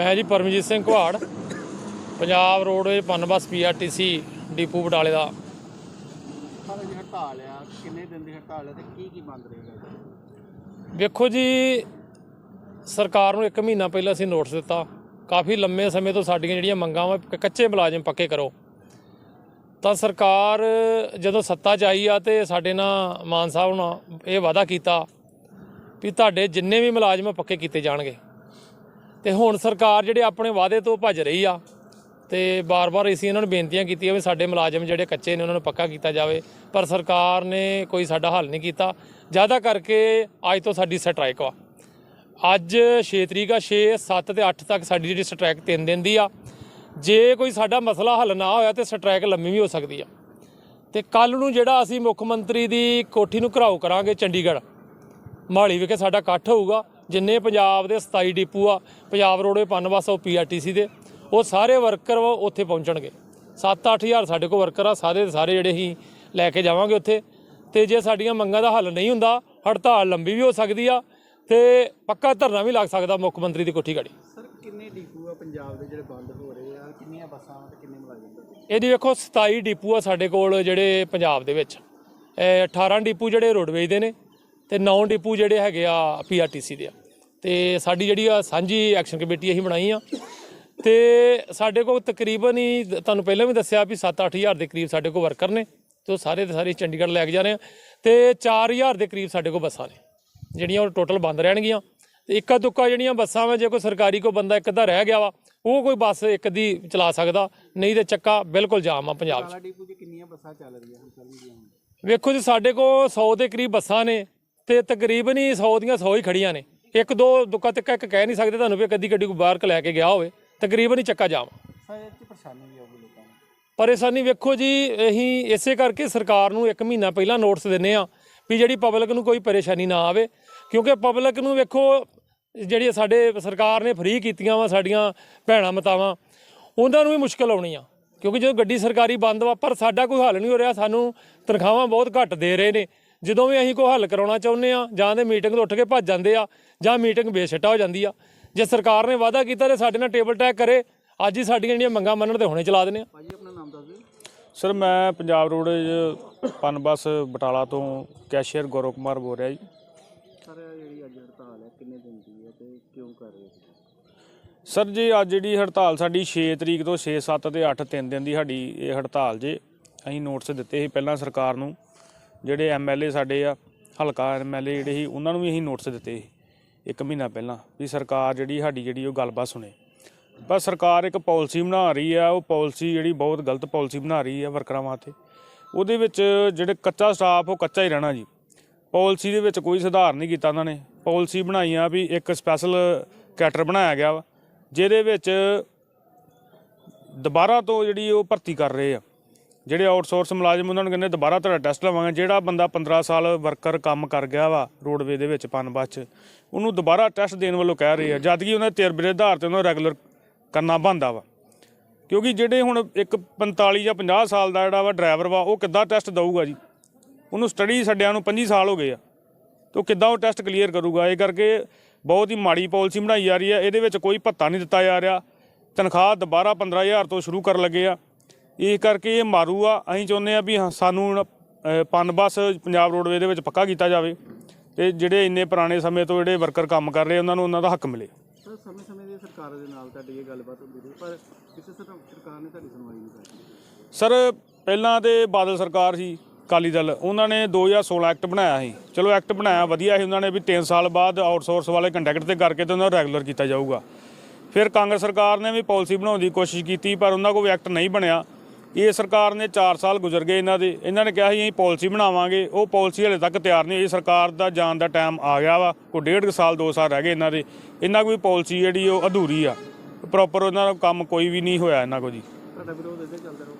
ਮੈਂ ਜੀ Paramjit Singh Kuhar Punjab roadways Punbus PRTC depot ਬਟਾਲੇ ਦਾ। ਸਾਰਾ ਜੀ ਹੜਤਾਲ ਆ ਕਿੰਨੇ ਦਿਨ ਦੀ ਹੜਤਾਲ ਹੈ ਤੇ ਕੀ ਕੀ ਬੰਦ ਰਹੇਗਾ ਜੀ ਵੇਖੋ ਜੀ ਸਰਕਾਰ ਨੂੰ 1 ਮਹੀਨਾ ਪਹਿਲਾਂ ਅਸੀਂ ਨੋਟਿਸ ਦਿੱਤਾ। ਕਾਫੀ ਲੰਮੇ ਸਮੇਂ ਤੋਂ ਸਾਡੀਆਂ ਜਿਹੜੀਆਂ ਮੰਗਾਂ ਵਾ ਕੱਚੇ ਮੁਲਾਜ਼ਮ ਪੱਕੇ ਕਰੋ। ਤਾਂ ਸਰਕਾਰ ਜਦੋਂ ਸੱਤਾ 'ਚ ਆਈ ਆ ਤੇ ਸਾਡੇ ਨਾਲ ਮਾਨ ਸਾਹਿਬ ਨਾਲ ਇਹ ਵਾਅਦਾ ਕੀਤਾ ਵੀ ਤੁਹਾਡੇ ਜਿੰਨੇ ਵੀ ਮੁਲਾਜ਼ਮ ਪੱਕੇ ਕੀਤੇ ਜਾਣਗੇ। ਤੇ ਹੁਣ ਸਰਕਾਰ ਜਿਹੜੇ ਆਪਣੇ ਵਾਅਦੇ ਤੋਂ ਭੱਜ ਰਹੀ ਆ ਤੇ ਬਾਰ-ਬਾਰ ਅਸੀਂ ਇਹਨਾਂ ਨੂੰ ਬੇਨਤੀਆਂ ਕੀਤੀਆਂ ਵੀ ਸਾਡੇ ਮੁਲਾਜ਼ਮ ਜਿਹੜੇ ਕੱਚੇ ਨੇ ਉਹਨਾਂ ਨੂੰ ਪੱਕਾ ਕੀਤਾ ਜਾਵੇ, ਪਰ ਸਰਕਾਰ ਨੇ ਕੋਈ ਸਾਡਾ ਹੱਲ ਨਹੀਂ ਕੀਤਾ। ਜ਼ਿਆਦਾ ਕਰਕੇ ਅੱਜ ਤੋਂ ਸਾਡੀ ਸਟ੍ਰਾਈਕ ਵਾ ਅੱਜ 6 ਤਰੀਕ ਆ 6 7 ਤੇ 8 ਤੱਕ ਸਾਡੀ ਜਿਹੜੀ ਸਟ੍ਰਾਈਕ 3 ਦਿਨ ਦੀ ਆ। ਜੇ ਕੋਈ ਸਾਡਾ ਮਸਲਾ ਹੱਲ ਨਾ ਹੋਇਆ ਤੇ ਸਟ੍ਰਾਈਕ ਲੰਮੀ ਵੀ ਹੋ ਸਕਦੀ ਆ। ਤੇ ਕੱਲ ਨੂੰ ਜਿਹੜਾ ਅਸੀਂ ਮੁੱਖ ਮੰਤਰੀ ਦੀ ਕੋਠੀ ਨੂੰ ਘਰਾਓ ਕਰਾਂਗੇ, ਚੰਡੀਗੜ੍ਹ, ਮਹਾਲੀ ਵਿਖੇ ਸਾਡਾ ਇਕੱਠ ਹੋਊਗਾ। ਜਿੰਨੇ ਪੰਜਾਬ ਦੇ 27 ਡਿਪੂ ਆ ਪੰਜਾਬ ਰੋਡਵੇ ਪਨਬਸ ਉਹ ਪੀਆਰਟੀਸੀ ਦੇ ਉਹ ਸਾਰੇ ਵਰਕਰ ਉੱਥੇ ਪਹੁੰਚਣਗੇ। 7-8000 ਸਾਡੇ ਕੋਲ ਵਰਕਰ ਆ ਸਾਰੇ ਦੇ ਸਾਰੇ ਜਿਹੜੇ ਹੀ ਲੈ ਕੇ ਜਾਵਾਂਗੇ ਉੱਥੇ। ਤੇ ਜੇ ਸਾਡੀਆਂ ਮੰਗਾਂ ਦਾ ਹੱਲ ਨਹੀਂ ਹੁੰਦਾ ਹੜਤਾਲ ਲੰਬੀ ਵੀ ਹੋ ਸਕਦੀ ਆ ਤੇ ਪੱਕਾ ਧਰਨਾ ਵੀ ਲੱਗ ਸਕਦਾ ਮੁੱਖ ਮੰਤਰੀ ਦੀ ਕੋਠੀ ਗਾੜੀ। ਸਰ ਕਿੰਨੇ ਡੀਪੂ ਆ ਪੰਜਾਬ ਦੇ ਜਿਹੜੇ ਬੰਦ ਹੋ ਰਹੇ ਆ? ਕਿੰਨੀਆਂ ਬੱਸਾਂ ਤੇ ਕਿੰਨੇ ਮੁਲਾਜ਼ਮ? ਇਹਦੀ ਵੇਖੋ 27 ਡਿਪੂ ਆ ਸਾਡੇ ਕੋਲ ਜਿਹੜੇ ਪੰਜਾਬ ਦੇ ਵਿੱਚ। ਇਹ 18 ਡਿਪੂ ਜਿਹੜੇ ਰੋਡਵੇਜ਼ ਦੇ ਨੇ ਤੇ 9 ਡਿਪੂ ਜਿਹੜੇ ਹੈਗੇ ਆ ਪੀਆਰਟੀਸੀ ਦੇ ਆ। ਤੇ ਸਾਡੀ ਜਿਹੜੀ ਆ ਸਾਂਝੀ ਐਕਸ਼ਨ ਕਮੇਟੀ ਅਸੀਂ ਬਣਾਈ ਆ। ਤੇ ਸਾਡੇ ਕੋਲ ਤਕਰੀਬਨ ਹੀ ਤੁਹਾਨੂੰ ਪਹਿਲਾਂ ਵੀ ਦੱਸਿਆ ਵੀ 7-8000 ਦੇ ਕਰੀਬ ਸਾਡੇ ਕੋਲ ਵਰਕਰ ਨੇ ਤੇ ਉਹ ਸਾਰੇ ਦੇ ਸਾਰੇ ਚੰਡੀਗੜ੍ਹ ਲੈ ਕੇ ਜਾ ਰਹੇ ਆ। ਤੇ 4000 ਦੇ ਕਰੀਬ ਸਾਡੇ ਕੋਲ ਬੱਸਾਂ ਨੇ ਜਿਹੜੀਆਂ ਉਹ ਟੋਟਲ ਬੰਦ ਰਹਿਣਗੀਆਂ। ਤੇ ਇੱਕਾ ਦੁੱਕਾ ਜਿਹੜੀਆਂ ਬੱਸਾਂ ਵਾ ਜੇ ਕੋਈ ਸਰਕਾਰੀ ਕੋ ਬੰਦਾ ਇੱਕ ਅੱਧਾ ਰਹਿ ਗਿਆ ਵਾ ਉਹ ਕੋਈ ਬੱਸ ਇੱਕ ਦੀ ਚਲਾ ਸਕਦਾ ਨਹੀਂ ਤੇ ਚੱਕਾ ਬਿਲਕੁਲ ਜਾਮ ਆ ਪੰਜਾਬ 'ਚ। ਕਾਲਾ ਡੀਪੂ 'ਚ ਕਿੰਨੀਆਂ ਬੱਸਾਂ ਚੱਲ ਰਹੀਆਂ ਹੁਣ ਚੱਲਣਗੀਆਂ ਹੁਣ? ਵੇਖੋ ਜੀ ਸਾਡੇ ਕੋਲ 100 ਦੇ ਕਰੀਬ ਬੱਸਾਂ ਨੇ ਤੇ ਤਕਰੀਬਨ ਹੀ 100 ਦੀਆਂ 100 ਹੀ ਖੜੀਆਂ ਨੇ। ਇੱਕ ਦੋ ਦੁੱਕਾ ਤਿੱਕਾ ਇੱਕ ਕਹਿ ਨਹੀਂ ਸਕਦੇ ਤੁਹਾਨੂੰ ਵੀ ਕਦੀ ਗੱਡੀ ਕੋਈ ਬਾਹਰ ਕ ਲੈ ਕੇ ਗਿਆ ਹੋਵੇ ਤਕਰੀਬਨ ਹੀ ਚੱਕਾ ਜਾਮ। ਸਰ ਇਹ 'ਚ ਪਰੇਸ਼ਾਨੀ ਵੀ ਆਊਗੀ ਲੋਕਾਂ ਨੂੰ। ਪਰੇਸ਼ਾਨੀ ਵੇਖੋ ਜੀ ਅਸੀਂ ਇਸੇ ਕਰਕੇ ਸਰਕਾਰ ਨੂੰ ਇੱਕ ਮਹੀਨਾ ਪਹਿਲਾਂ ਨੋਟਿਸ ਦਿੰਨੇ ਆ ਵੀ ਜਿਹੜੀ ਪਬਲਿਕ ਨੂੰ ਕੋਈ ਪਰੇਸ਼ਾਨੀ ਨਾ ਆਵੇ ਕਿਉਂਕਿ ਪਬਲਿਕ ਨੂੰ ਵੇਖੋ ਜਿਹੜੀ ਸਾਡੇ ਸਰਕਾਰ ਨੇ ਫ੍ਰੀ ਕੀਤੀਆਂ ਵਾ ਸਾਡੀਆਂ ਭੈਣਾਂ ਮਤਾਵਾਂ ਉਹਨਾਂ ਨੂੰ ਵੀ ਮੁਸ਼ਕਲ ਆਉਣੀ ਆ। ਕਿਉਂਕਿ ਜਦੋਂ ਗੱਡੀ ਸਰਕਾਰੀ ਬੰਦ ਵਾ ਪਰ ਸਾਡਾ ਕੋਈ ਹੱਲ ਨਹੀਂ ਹੋ ਰਿਹਾ ਸਾਨੂੰ ਤਨਖਾਹਾਂ ਬਹੁਤ ਘੱਟ ਦੇ ਰਹੇ ਨੇ। ਜਦੋਂ ਵੀ ਅਸੀਂ ਕੋਈ ਹੱਲ ਕਰਾਉਣਾ ਚਾਹੁੰਦੇ ਆ ਜਾਂ ਤੇ ਮੀਟਿੰਗ ਤੋਂ ਉੱਠ ਕੇ ਭੱਜ ਜਾਂਦੇ ਆ ਜਾਂ ਮੀਟਿੰਗ ਬੇਸਿੱਟਾ ਹੋ ਜਾਂਦੀ ਆ। ਜੇ ਸਰਕਾਰ ਨੇ ਵਾਅਦਾ ਕੀਤਾ ਤੇ ਸਾਡੇ ਨਾਲ ਟੇਬਲ ਟੈਕ ਕਰੇ ਅੱਜ ਹੀ ਸਾਡੀਆਂ ਜਿਹੜੀਆਂ ਮੰਗਾਂ ਮੰਨਣ ਤੇ ਹੁਣੇ ਚਲਾ ਦਿੰਦੇ ਆ। ਭਾਜੀ ਆਪਣਾ ਨਾਮ ਦੱਸ ਦਿਓ। ਸਰ ਮੈਂ ਪੰਜਾਬ ਰੋਡ ਪਨਬਸ ਬਟਾਲਾ ਤੋਂ ਕੈਸ਼ੀਅਰ ਗੌਰਵ ਕੁਮਾਰ ਬੋਲ ਰਿਹਾ ਜੀ। ਸਰ ਇਹ ਜਿਹੜੀ ਅੱਜ ਹੜਤਾਲ ਹੈ ਕਿੰਨੇ ਦਿਨ ਦੀ ਹੈ ਤੇ ਕਿਉਂ ਕਰ ਰਹੇ ਹੋ ਸਰ ਜੀ ਅੱਜ ਜਿਹੜੀ ਹੜਤਾਲ ਸਾਡੀ 6 ਤਰੀਕ ਤੋਂ 6 7 ਤੇ 8 ਤਿੰਨ ਦਿਨ ਦੀ ਸਾਡੀ ਇਹ ਹੜਤਾਲ ਜੇ ਅਸੀਂ ਨੋਟਿਸ ਦਿੱਤੇ ਸੀ ਪਹਿਲਾਂ ਸਰਕਾਰ ਨੂੰ। ਜਿਹੜੇ ਐਮਐਲਏ ਸਾਡੇ ਆ, ਹਲਕਾ ਐਮਐਲਏ ਜਿਹੜੇ ਸੀ, ਉਹਨਾਂ ਨੂੰ ਵੀ ਅਸੀਂ ਨੋਟਿਸ ਦਿੱਤੇ ਸੀ ਇੱਕ ਮਹੀਨਾ ਪਹਿਲਾਂ ਵੀ ਸਰਕਾਰ ਜਿਹੜੀ ਸਾਡੀ ਜਿਹੜੀ ਉਹ ਗੱਲਬਾਤ ਸੁਣੇ। ਪਰ ਸਰਕਾਰ ਇੱਕ ਪਾਲਿਸੀ ਬਣਾ ਰਹੀ ਆ, ਉਹ ਪਾਲਿਸੀ ਜਿਹੜੀ ਬਹੁਤ ਗਲਤ ਪਾਲਿਸੀ ਬਣਾ ਰਹੀ ਆ ਵਰਕਰਾਂ ਵਾਸਤੇ। ਉਹਦੇ ਵਿੱਚ ਜਿਹੜੇ ਕੱਚਾ ਸਟਾਫ ਉਹ ਕੱਚਾ ਹੀ ਰਹਿਣਾ ਜੀ। ਪਾਲਿਸੀ ਦੇ ਵਿੱਚ ਕੋਈ ਸੁਧਾਰ ਨਹੀਂ ਕੀਤਾ ਉਹਨਾਂ ਨੇ। ਪਾਲਿਸੀ ਬਣਾਈਆਂ ਵੀ ਇੱਕ ਸਪੈਸ਼ਲ ਕੈਟਰ ਬਣਾਇਆ ਗਿਆ ਵਾ, ਜਿਹਦੇ ਵਿੱਚ ਦੁਬਾਰਾ ਤੋਂ ਜਿਹੜੀ ਉਹ ਭਰਤੀ ਕਰ ਰਹੇ ਆ। ਜਿਹੜੇ ਆਊਟਸੋਰਸ ਮੁਲਾਜ਼ਮ ਉਹਨਾਂ ਨੂੰ ਕਹਿੰਦੇ ਦੁਬਾਰਾ ਤੁਹਾਡਾ ਟੈਸਟ ਲਵਾਂਗੇ, ਜਿਹੜਾ ਬੰਦਾ 15 ਸਾਲ ਵਰਕਰ ਕੰਮ ਕਰ ਗਿਆ ਵਾ ਰੋਡਵੇ ਦੇ ਵਿੱਚ ਪਨਬਸ 'ਚ, ਉਹਨੂੰ ਦੁਬਾਰਾ ਟੈਸਟ ਦੇਣ ਵੱਲੋਂ ਕਹਿ ਰਹੇ ਆ, ਜਦ ਕਿ ਉਹਨਾਂ ਦੇ ਤਜਰਬੇ ਦੇ ਆਧਾਰ ਤੇ ਉਹਨਾਂ ਰੈਗੂਲਰ ਕਰਨਾ ਬੰਦਾ ਵਾ। ਕਿਉਂਕਿ ਜਿਹੜੇ ਹੁਣ ਇੱਕ 45 ਜਾਂ 50 ਸਾਲ ਦਾ ਜਿਹੜਾ ਵਾ ਡਰਾਈਵਰ ਵਾ, ਉਹ ਕਿੱਦਾਂ ਟੈਸਟ ਦਊਗਾ ਜੀ? ਉਹਨੂੰ ਸਟੱਡੀ ਛੱਡਿਆਂ ਨੂੰ 25 ਸਾਲ ਹੋ ਗਏ ਆ, ਤੇ ਉਹ ਕਿੱਦਾਂ ਉਹ ਟੈਸਟ ਕਲੀਅਰ ਕਰੂਗਾ? ਇਹ ਕਰਕੇ ਬਹੁਤ ਹੀ ਮਾੜੀ ਪਾਲਿਸੀ ਬਣਾਈ ਜਾ ਰਹੀ ਹੈ ਇਹਦੇ ਵਿੱਚ ਕੋਈ ਭੱਤਾ ਨਹੀਂ ਦਿੱਤਾ ਜਾ ਰਿਹਾ। ਤਨਖਾਹ ਦੁਬਾਰਾ 15000 ਤੋਂ ਸ਼ੁਰੂ ਕਰਨ ਲੱਗੇ ਆ। ਇਹ ਕਰਕੇ ਇਹ ਮਾਰੂ ਆ। ਅਸੀਂ ਚਾਹੁੰਦੇ ਆ ਵੀ ਸਾਨੂੰ ਅ, ਪਨਬਸ ਪੰਜਾਬ ਰੋਡਵੇ ਦੇ ਵਿੱਚ ਪੱਕਾ ਕੀਤਾ ਜਾਵੇ ਤੇ ਜਿਹੜੇ ਇੰਨੇ ਪੁਰਾਣੇ ਸਮੇਂ ਤੋਂ ਜਿਹੜੇ ਵਰਕਰ ਕੰਮ ਕਰ ਰਹੇ ਉਹਨਾਂ ਨੂੰ ਉਹਨਾਂ ਦਾ ਹੱਕ ਮਿਲੇ। ਸਰ ਸਮੇਂ ਸਮੇਂ ਦੇ ਸਰਕਾਰ ਦੇ ਨਾਲ ਤੁਹਾਡੀ ਇਹ ਗੱਲਬਾਤ ਹੁੰਦੀ ਰਹੀ ਪਰ ਕਿਸੇ ਸਰ- ਸਰਕਾਰ ਨੇ ਤੁਹਾਡੀ ਸੁਣਵਾਈ ਨਹੀਂ ਕੀਤੀ। ਸਰ ਪਹਿਲਾਂ ਤੇ ਬਾਦਲ ਸਰਕਾਰ ਸੀ ਅਕਾਲੀ ਦਲ। ਉਹਨਾਂ ਨੇ 2016 ਐਕਟ ਬਣਾਇਆ ਸੀ। ਚਲੋ ਐਕਟ ਬਣਾਇਆ ਵਧੀਆ ਸੀ ਉਹਨਾਂ ਨੇ ਵੀ 3 ਸਾਲ ਬਾਅਦ ਆਊਟਸੋਰਸ ਵਾਲੇ ਕੰਟੈਕਟ ਤੇ ਕਰਕੇ ਤੇ ਉਹਨਾਂ ਨੂੰ ਰੈਗੂਲਰ ਕੀਤਾ ਜਾਊਗਾ। ਫਿਰ ਕਾਂਗਰਸ ਸਰਕਾਰ ਨੇ ਵੀ ਪਾਲਿਸੀ ਬਣਾਉਣ ਦੀ ਕੋਸ਼ਿਸ਼ ਕੀਤੀ ਪਰ ਉਹਨਾਂ ਕੋਲ ਐਕਟ ਨਹੀਂ ਬਣਿਆ। ਇਹ ਸਰਕਾਰ ਨੇ 4 ਸਾਲ ਗੁਜ਼ਰ ਗਏ ਇਹਨਾਂ ਦੇ। ਇਹਨਾਂ ਨੇ ਕਿਹਾ ਸੀ ਅਸੀਂ ਪਾਲਿਸੀ ਬਣਾਵਾਂਗੇ। ਉਹ ਪਾਲਿਸੀ ਹਲੇ ਤੱਕ ਤਿਆਰ ਨਹੀਂ। ਹੋਈ ਸਰਕਾਰ ਦਾ ਜਾਣ ਦਾ ਟਾਈਮ ਆ ਗਿਆ ਵਾ। ਕੋਈ ਡੇਢ ਕੁ ਸਾਲ 2 ਸਾਲ ਰਹਿ ਗਏ ਇਹਨਾਂ ਦੇ। ਇਹਨਾਂ ਕੋਈ ਪਾਲਿਸੀ ਜਿਹੜੀ ਉਹ ਅਧੂਰੀ ਆ। ਪ੍ਰੋਪਰ ਉਹਨਾਂ ਦਾ ਕੰਮ ਕੋਈ ਵੀ ਨਹੀਂ ਹੋਇਆ ਇਹਨਾਂ ਕੋਲ ਜੀ। ਤੁਹਾਡਾ ਵਿਰੋਧ ਇੱਥੇ ਚੱਲਦਾ ਰਹੋ।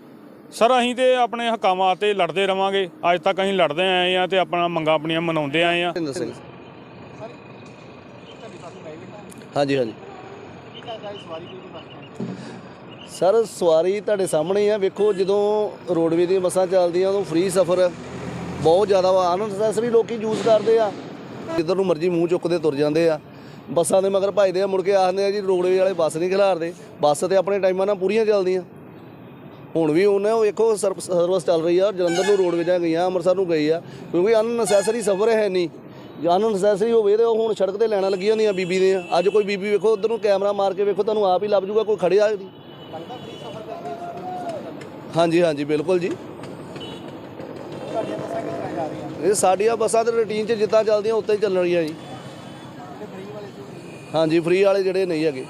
ਸਰ ਅਸੀਂ ਤੇ ਆਪਣੇ ਹੱਕਾਂ ਵਾਸਤੇ ਲੜਦੇ ਰਵਾਂਗੇ। ਅੱਜ ਤੱਕ ਅਸੀਂ ਲੜਦੇ ਆਏ ਆ ਤੇ ਆਪਣਾ ਮੰਗਾਂ ਆਪਣੀਆਂ ਮਨਾਉਂਦੇ ਆਏ ਆ ਸਿੰਘ। ਹਾਂਜੀ ਹਾਂਜੀ। ਸਰ, ਸਵਾਰੀ ਤੁਹਾਡੇ ਸਾਹਮਣੇ ਹੀ ਆ। ਵੇਖੋ, ਜਦੋਂ ਰੋਡਵੇ ਦੀਆਂ ਬੱਸਾਂ ਚੱਲਦੀਆਂ, ਉਦੋਂ ਫ੍ਰੀ ਸਫ਼ਰ ਬਹੁਤ ਜ਼ਿਆਦਾ ਵਾ। ਅਨਨੈਸੈਸਰੀ ਲੋਕੀ ਯੂਜ਼ ਕਰਦੇ ਆ। ਜਿੱਧਰ ਨੂੰ ਮਰਜ਼ੀ ਮੂੰਹ ਚੁੱਕਦੇ ਤੁਰ ਜਾਂਦੇ ਆ। ਬੱਸਾਂ ਦੇ ਮਗਰ ਭਜਦੇ ਆ, ਮੁੜ ਕੇ ਆਖਦੇ ਆ ਜੀ ਰੋਡਵੇ ਵਾਲੇ ਬੱਸ ਨਹੀਂ ਖਿਲਾਰਦੇ। ਬੱਸ ਤੇ ਆਪਣੇ ਟਾਈਮਾਂ ਨਾਲ ਪੂਰੀਆਂ ਚੱਲਦੀਆਂ। ਹੁਣ ਵੀ ਉਹਨੇ ਉਹ ਵੇਖੋ ਸਰਵ- ਸਰਵਿਸ ਚੱਲ ਰਹੀ ਆ। ਜਲੰਧਰ ਨੂੰ ਰੋਡਵੇਜ਼ਾਂ ਗਈਆਂ, ਅੰਮ੍ਰਿਤਸਰ ਨੂੰ ਗਈ ਆ। ਕਿਉਂਕਿ ਅਨਨੈਸੈਸਰੀ ਸਫਰ ਹੈ ਨਹੀਂ। ਜੇ ਅਨਨੈਸੈਸਰੀ ਹੋਵੇ ਤੇ ਉਹ ਹੁਣ ਸੜਕ ਤੇ ਲੈਣਾ ਲੱਗੀਆਂ ਹੁੰਦੀਆਂ ਬੀਬੀ ਦੀਆਂ। ਅੱਜ ਕੋਈ ਬੀਬੀ ਵੇਖੋ, ਉਧਰ ਨੂੰ ਕੈਮਰਾ ਮਾਰ ਕੇ ਵੇਖੋ, ਤੁਹਾਨੂੰ ਆਪ ਹੀ ਲੱਭ ਜੂਗਾ, ਕੋਈ ਖੜਿਆ ਨਹੀਂ। ਹਾਂਜੀ ਹਾਂਜੀ ਬਿਲਕੁਲ ਜੀ। ਇਹ ਸਾਡੀਆਂ ਬੱਸਾਂ ਤੇ ਰੂਟੀਨ 'ਚ ਜਿੱਦਾਂ ਚੱਲਦੀਆਂ ਉੱਤੇ ਹੀ ਚੱਲ ਰਹੀਆਂ ਜੀ। ਹਾਂਜੀ ਫ੍ਰੀ ਵਾਲੇ ਜਿਹੜੇ ਨਹੀਂ ਹੈਗੇ।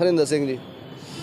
ਹਰਿੰਦਰ ਸਿੰਘ ਜੀ।